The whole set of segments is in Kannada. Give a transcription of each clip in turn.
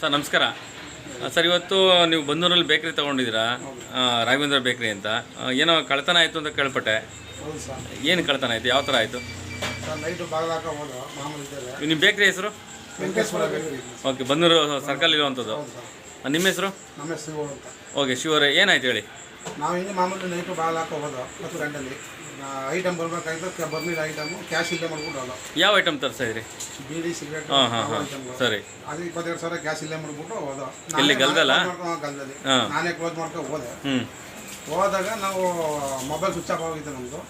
ಸರ್ ನಮಸ್ಕಾರ. ಸರ್ ಇವತ್ತು ನೀವು ಬಂದೂರಲ್ಲಿ ಬೇಕ್ರಿ ತೊಗೊಂಡಿದ್ದೀರಾ? ರಾಘವೇಂದ್ರ ಬೇಕ್ರಿ ಅಂತ. ಏನೋ ಕಳ್ತನ ಆಯಿತು ಅಂತ ಕೇಳ್ಪಟ್ಟೆ. ಹೌದು ಸರ್. ಏನು ಕಳ್ತನ ಆಯಿತು? ಯಾವ ಥರ ಆಯಿತು? ಸರ್ ನೈಟು ಬಾಗಿಲಾಕ ಹೋದ ಮಾಮೂಲಿ ಇದ್ದಾರೆ ನಿಮ್ಮ ಬೇಕ್ರಿ ಹೆಸರು? Venkateshwara bakery. Okay Bandur circle ಇರುವಂಥದ್ದು. ಹೌದು ಸರ್. ನಿಮ್ಮ ಹೆಸರು? ನಮ್ಮ ಹೆಸರು ಅಂತ. ಓಕೆ ಶಿವರೇ ಏನಾಯ್ತು ಹೇಳಿ? ನಾವು ಮಾಮೂಲಿ ನೈಟು ಬಾಗಿಲಾಕ ಹತ್ತು ಗಂಟೆಲಿ. ಐಟಮ್ ಬರ್ಬೇಕಾಗಿತ್ತು ಬರ್ಲಿಲ್ಲ ಐಟಮು ಕ್ಯಾಶ್ ಇಲ್ಲೇ ಮಾಡ್ಬಿಟ್ಟು ಹೋದ ಯಾವ ಐಟಮ್ ತರಿಸ್ತಾ ಇದ್ರಿ? ಬೀಡಿ ಸಿಗರೇಟ್ ಹಾಂ ಹಾಂ ಹಾಂ. ಸರಿ. ಅದು ಇಪ್ಪತ್ತೆರಡು ಸಾವಿರ ಕ್ಯಾಶ್ ಇಲ್ಲೇ ಮಾಡ್ಬಿಟ್ಟು ಹೋದ ಇಲ್ಲಿ ಗಲ್ದಲ್ಲ? ಗಲ್ದಲ್ಲಿ. ನಾನೇ ಕ್ಲೋಸ್ ಮಾಡ್ಕೊಂಡು ಹೋದೆ. ಹೋದಾಗ ನಾವು ಮೊಬೈಲ್ ಸ್ವಿಚ್ ಆಫ್ ಆಗಿತ್ತು ನಮ್ಮದು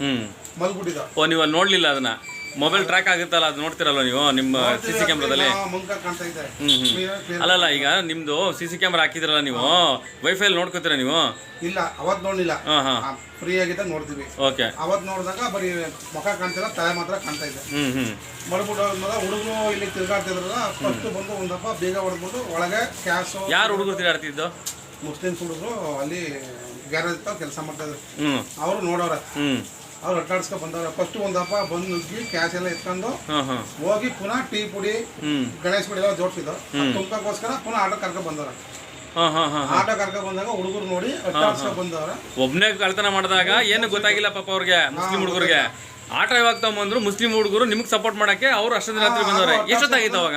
ಮಲ್ಬಿಟ್ಟಿದ್ದ ಓ ನೀವು ನೋಡಲಿಲ್ಲ ಅದನ್ನು? ಮೊಬೈಲ್ ಟ್ರ್ಯಾಕ್ ಆಗುತ್ತಲ್ಲ ಅದು ನೋಡ್ತಿರಲ್ಲ ನೀವು? ನಿಮ್ಮ ಸಿ ಸಿ ಕ್ಯಾಮ್ರಾದಲ್ಲಿ? ಹ್ಞೂ. ಅಲ್ಲಲ್ಲ ಈಗ ನಿಮ್ಮದು ಸಿ ಸಿ ಕ್ಯಾಮ್ರಾ ಹಾಕಿದ್ರಲ್ಲ ನೀವು? ವೈಫೈಲ್ ನೋಡ್ಕೋತೀರಾ ನೀವು? ಇಲ್ಲ ಅವತ್ತು ನೋಡಲಿಲ್ಲ. ಹಾಂ ಹಾಂ. ಫ್ರೀ ಆಗಿದ್ದಾಗ ನೋಡ್ತೀವಿ. ಓಕೆ. ಅವತ್ತು ನೋಡಿದಾಗ ಬರೀ ಮುಖ ಕಾಣ್ತಿಲ್ಲ ತಲೆ ಮಾತ್ರ ಕಾಣ್ತಾ ಇದೆ. ಹ್ಞೂ ಹ್ಞೂ ಮಡ್ಬಿಟ್ಟು ಹುಡುಗರು ಇಲ್ಲಿ ತಿರ್ಗಾಡ್ತಿದ್ರಲ್ಲ ಫಸ್ಟ್ ಬಂದು ಒಂದಪ್ಪ ಬೇಗ ಹೊಡೆದ್ಬಿಟ್ಟು ಒಳಗೆ ಕ್ಯಾಶು ಯಾರು ಹುಡುಗರು ತಿರುಗಾಡ್ತಿದ್ದು ಮುಸ್ಲಿಮ್ಸ್ ಹುಡುಗರು ಅಲ್ಲಿ ಗ್ಯಾರೇಜ್ ಕೆಲಸ ಮಾಡ್ತಾ ಇದ್ರು. ಅವರು ನೋಡೋರ ಹ್ಞೂ ಅವ್ರು ಅಟ್ಟಾಡ್ಸ್ಕೊ ಬಂದವ್ರೆ. ಫಸ್ಟ್ ಒಂದಪ್ಪ ಬಂದು ನುಗ್ಗಿ ಕ್ಯಾಶ್ ಎಲ್ಲ ಎತ್ಕೊಂಡು ಹೋಗಿ ಪುನಃ ಟೀ ಪುಡಿ ಗಣೇಶ್ ಪುಡಿ ಎಲ್ಲ ಜೋಡಿಸಿದ್ರು ತುಂಬಕ್ಕೋಸ್ಕರ ಪುನಃ ಆಟೋ ಕರ್ಕೊಂಡ್ ಬಂದವ್ರೆ. ಹಾ ಹಾ ಹಾಂ ಆಟೋ ಕರ್ಕೊಂಡ್ ಬಂದಾಗ ಹುಡುಗರು ನೋಡಿ ಅಟ್ಟಾಡ್ಸ್ಕೊ ಬಂದವ್ರೆ. ಒಬ್ನೇ ಕಳ್ತನ ಮಾಡಿದಾಗ ಏನು ಗೊತ್ತಾಗಿಲ್ಲ ಪಾಪ ಅವ್ರಿಗೆ ಮುಸ್ಲಿಂ ಹುಡುಗರಿಗೆ. ಆಟೋ ಯಾವಾಗ ತಗೊಂಬಂದ್ರು ಮುಸ್ಲಿಂ ಹುಡುಗರು ನಿಮ್ಗೆ ಸಪೋರ್ಟ್ ಮಾಡಕ್ಕೆ ಅವ್ರು ಅಷ್ಟೊಂದು ರಾತ್ರಿ ಬಂದವ್ರೆ. ಎಷ್ಟೊತ್ತಾಗಿತ್ತು ಅವಾಗ?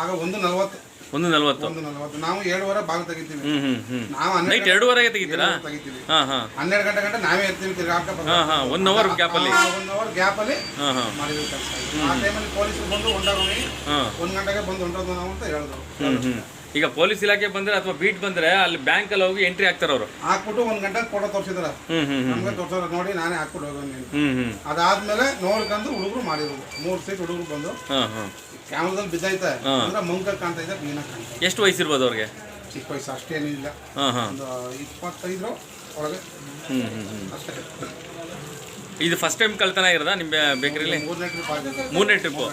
ಆಗ ಒಂದು ನಲ್ವತ್ತು. ಒಂದು ನಲ್ವತ್ತು. ಒಂದು ನಲ್ವತ್ತು. ನಾವು ಏಳುವರೆ ಬಾಗಿಲು ತೆಗಿತೀವಿ. ಹ್ಞೂ ಹ್ಞೂ ನಾವು ನೈಟ್ ಹನ್ನೆರಡು ಎರಡೂವರೆಗೆ ತೆಗಿತೀರಾ? ತೆಗಿತೀವಿ. ಹಾಂ ಹಾಂ. ಹನ್ನೆರಡು ಗಂಟೆ ಗಂಟೆ ನಾವೇ ಇರ್ತೀವಿ ತಿರ್ಗಾಕ ಹಾಂ ಹಾಂ. ಒನ್ ಅವರ್ ಗ್ಯಾಪಲ್ಲಿ ಒನ್ ಅವರ್ ಗ್ಯಾಪಲ್ಲಿ ಹಾ ಹಾ. ಮಾಡಿದ್ವಿ ಕೆಲಸ. ಆ ಟೈಮಲ್ಲಿ ಪೊಲೀಸರು ಬಂದು ಹೊಂಡೋಗಿ ಹಾ. ಒಂದು ಗಂಟೆಗೆ ಬಂದು ಹೊಂಟೋದು ನಾವು ಅಂತ ಹೇಳಿದ್ರು. ಹ್ಞೂ ಹ್ಞೂ ಈಗ ಪೊಲೀಸ್ ಇಲಾಖೆ ಬಂದ್ರೆ ಅಥವಾ ಬೀಟ್ ಬಂದ್ರೆ ಅಲ್ಲಿ ಬ್ಯಾಂಕಲ್ಲಿ ಹೋಗಿ ಎಂಟ್ರಿ ಹಾಕ್ತಾರೆ ಅವರು. ಹಾಕ್ಬಿಟ್ಟು ಒಂದ್ ಗಂಟೆ ಫೋಟೋ ತೋರಿಸಿದ್ರ. ನಮ್ಗೆ ತೋರ್ಸೋರು ನೋಡಿ ನಾನೇ ಹಾಕ್ಬಿಟ್ಟು ಹ್ಞೂ ಅದಾದ್ಮೇಲೆ ನೋಡ್ಕೊಂಡು ಹುಡುಗರು ಮಾಡಿರೋದು. ಮೂರು ಸೀಟ್ ಹುಡುಗರು ಬಂದು. ಕ್ಯಾಮ್ರದಲ್ಲಿ ಬಿದ್ದೈತೆ. ಅಂದ್ರೆ ಮುಂಕ ಕಾಣ್ತಾ ಇದೆ ಕ್ಲೀನಾಗಿ ಕಾಣ್ತಾ ವಯಸ್ಸು ಎಷ್ಟು ವಯಸ್ಸಿರ್ಬೋದು ಅವ್ರಿಗೆ? ಚಿಕ್ಕ ವಯಸ್ಸು ಅಷ್ಟೇನಿಲ್ಲ ಒಂದು ಇಪ್ಪತ್ತೈದು ಒಳಗೆ. ಅಷ್ಟೇ. ಇದು ಫಸ್ಟ್ ಟೈಮ್ ಕಳ್ತನ ಇರೋದಾ ನಿಮ್ಮ ಬೇಕರಿಲಿ? ಮೂರನೇ ಟ್ರಿಪ್ಪು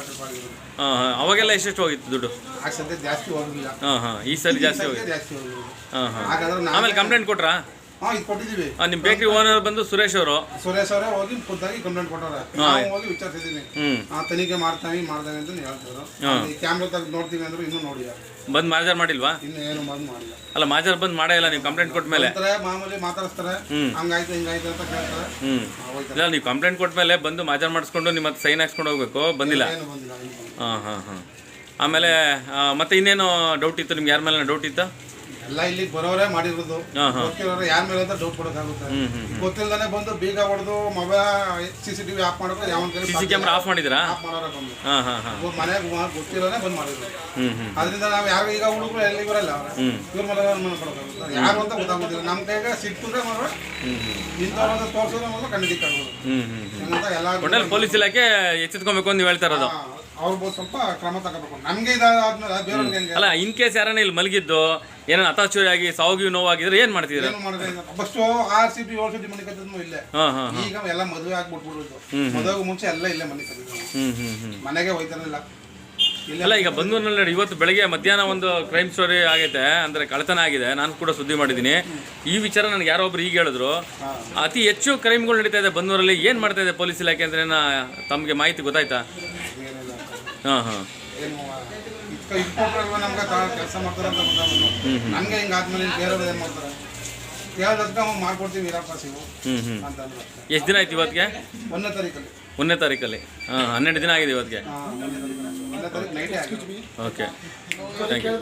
ಹಾಂ ಹಾಂ. ಅವಾಗೆಲ್ಲ ಎಷ್ಟೆಷ್ಟು ಹೋಗಿತ್ತು ದುಡ್ಡು? ಹಾಂ ಹಾಂ. ಈ ಸರಿ ಜಾಸ್ತಿ ಹೋಗಿತ್ತು. ಹಾಂ ಹಾಂ. ಆಮೇಲೆ ಕಂಪ್ಲೇಂಟ್ ಕೊಟ್ರಾ? ಹಾಂ ಇದು ಕೊಟ್ಟಿದ್ದೀವಿ. ಹಾಂ ನಿಮ್ಮ ಬೇಕ್ರಿ ಓನರ್ ಬಂದು ಸುರೇಶ್ ಅವರು. ಸುರೇಶ್ ಅವರೇ ಹೋಗಿ ಖುದ್ದಾಗಿ ಕಂಪ್ಲೇಂಟ್ ಕೊಟ್ಟವ್ರೆ. ನಾವು ಹೋಗಿ ವಿಚಾರಿಸಿದೀನಿ. ಆ ತನಿಖೆ ಮಾಡ್ತಾನೆ ಮಾಡ್ತಾನೆ ಅಂತ ಹೇಳ್ತಿದ್ರು. ಈ ಕ್ಯಾಮ್ರಾ ತೆಗೆದು ನೋಡ್ತೀವಿ ಅಂದ್ರೆ ಇನ್ನೂ ನೋಡಿ ಬಂದ್ ಮಾಜಾರ್ ಮಾಡಿಲ್ವಾ? ಇನ್ನು ಏನು ಬಂದು ಮಾಡಿಲ್ಲ. ಅಲ್ಲ ಮಾಜರ್ ಬಂದ್ ಮಾಡೇ ಇಲ್ಲ ನೀವು ಕಂಪ್ಲೇಂಟ್ ಕೊಟ್ಟ ಮೇಲೆ. ಮಾಮೂಲಿ ಮಾತಾಡಿಸ್ತಾರೆ. ಹ್ಮ್. ಹಂಗಾಯ್ತು ಹಿಂಗಾಯ್ತು ಅಂತ ಕೇಳ್ತಾರೆ. ಹ್ಮ್. ಆ, ಹೋಯ್ತಾರೆ. ಇಲ್ಲ ನೀವು ಕಂಪ್ಲೇಂಟ್ ಕೊಟ್ಟ ಮೇಲೆ ಬಂದು ಮಾಜರ್ ಮಾಡಿಸ್ಕೊಂಡು ನಿಮ್ಮ ಹತ್ರ ಸೈನ್ ಹಾಕ್ಸ್ಕೊಂಡು ಹೋಗ್ಬೇಕು. ಬಂದಿಲ್ಲ. ಏನು ಹಾ ಏನು ಬಂದಿಲ್ಲ. ಹಾಂ ಹಾಂ ಹಾಂ. ಆಮೇಲೆ ಆ, ಮತ್ತೆ ಇನ್ನೇನು ಡೌಟ್ ಇತ್ತು? ನಿಮ್ಗೆ ಯಾರ ಮೇಲೆ ಡೌಟ್ ಇತ್ತು? ಎಲ್ಲ ಇಲ್ಲಿ ಬರೋರೇ ಮಾಡಿರೋದು. ಗೊತ್ತಿರೋರು ಯಾರ ಮೇಲೆ ಅಂತ ಡೌಟ್ ಕೊಡೋಕ್ಕಾಗುತ್ತೆ. ಹ್ಞೂ ಬಂದು ಬೀಗ ಹೊಡೆದು mobile C C TV off ಮಾಡೋಕೆ ಯಾವ ಸಿ ಕ್ಯಾಮ್ರಾ ಆಫ್ ಮಾಡಿದ್ದೀರಾ? ಆಫ್ ಮಾಡೋರೆ ಬಂದು ಮನೆಗೆ ಗೊತ್ತಿರೋನೆ ಬಂದು ಮಾಡಿದ್ರು ಅದರಿಂದ ನಾವು ಯಾರು ಈಗ ಹುಡುಗರು ಎಲ್ಲಿ ಬರಲ್ಲ ಅವ್ರ. ಇವ್ರ ಮನೆ ಮಾಡ್ಕೊಡೋಕ್ಕಾಗುತ್ತೆ ಯಾರು ಅಂತ ಗೊತ್ತಾಗೋದಿಲ್ಲ. ನಮ್ ಕೈಗೆ ಸಿಕ್ಕಿದ್ರೆ ಮಾತ್ರ ಇಂಥವ್ರು ತೋರಿಸಿದ್ರೆ ಮಾತ್ರ ಖಂಡಿತ ಎಲ್ಲ ಪೊಲೀಸ್ ಇಲಾಖೆ ಎಚ್ಚೆತ್ಕೊಬೇಕು ಅಂತ ನೀವು ಹೇಳ್ತಾ ಇರೋದು. ಅವ್ರು ಸ್ವಲ್ಪ ಕ್ರಮ ತಗೋಬೇಕು. ನಮಗೆ ಇದಾದ್ಮೇಲೆ ಬೇರೆಯವ್ರಿಗೆ ಹೆಂಗೆ? ಅಲ್ಲ ಇನ್ ಕೇಸ್ ಯಾರನ್ನ ಇಲ್ಲಿ ಮಲಗಿದ್ದು ಏನೋ ಹತಾಚುರಿ ಆಗಿ ಸಾವುಗಿ ನೋವಾಗಿದ್ರೆ ಏನ್ ಮಾಡ್ತಿದ್ರು? ಏನು ಮಾಡಿದ್ರೆ ಫಸ್ಟು ಆರ್ ಸಿ ಪಿ ಏಳು ಸತಿ ಮನೆ ಕತ್ತಿದ್ನು ಇಲ್ಲೇ. ಈಗ ಎಲ್ಲ ಮದುವೆ ಆಗ್ಬಿಟ್ಬಿಡೋದು. ಹ್ಮ್. ಮದುವೆಗೆ ಮುಂಚೆ ಎಲ್ಲ ಇಲ್ಲೇ ಮನೆ ಕಟ್ಟಿದ್ರು ಮನೆಗೆ ಹೋಯ್ತಾನಿಲ್ಲ ಇಲ್ಲ. ಈಗ ಬಂದೂರಿನಲ್ಲಿ ಇವತ್ತು ಬೆಳಗ್ಗೆ ಮಧ್ಯಾಹ್ನ ಒಂದು ಕ್ರೈಮ್ ಸ್ಟೋರಿ ಆಗೈತೆ ಅಂದರೆ ಕಳತನ ಆಗಿದೆ ನಾನು ಕೂಡ ಸುದ್ದಿ ಮಾಡಿದ್ದೀನಿ. ಈ ವಿಚಾರ ನನಗೆ ಯಾರೋ ಒಬ್ರು ಈಗ ಹೇಳಿದ್ರು. ಅತಿ ಹೆಚ್ಚು ಕ್ರೈಮ್ಗಳು ನಡೀತಾ ಇದೆ ಬಂದೂರಲ್ಲಿ ಏನು ಮಾಡ್ತಾ ಇದೆ ಪೊಲೀಸ್ ಇಲಾಖೆ ಅಂದ್ರೆ ತಮಗೆ ಮಾಹಿತಿ ಗೊತ್ತಾಯ್ತಾ? ಹಾಂ ಹಾಂ. ಏನು ಇದ್ಕ ಇಟ್ಕೊಟ್ರಲ್ವ ನಮ್ಗೆ ಕೆಲಸ ಮಾಡ್ತಾರೆ ಅಂತ ನಮ್ಗೆ. ಇನ್ನು ಬೇರೆಯವ್ರು ಏನು ಮಾಡ್ತಾರೆ? ನಾವು ಮಾಡ್ಕೊಡ್ತೀವಿ ಸಿಗು ಹ್ಞೂ ಹ್ಞೂ ಅಂತ ಅಂದ್ರು ಎಷ್ಟು ದಿನ ಆಯ್ತು ಇವತ್ತಿಗೆ ಒಂದನೇ ತಾರೀಕಲ್ಲಿ. ಒಂದನೇ ತಾರೀಕಲ್ಲಿ. ಹಾಂ ಹನ್ನೆರಡು ದಿನ ಆಗಿದೆ ಇವತ್ತಿಗೆ ಒಂದನೇ ತಾರೀಕು ನೈಟೇ ಆಗಿ ಓಕೆ ಥ್ಯಾಂಕ್ ಯು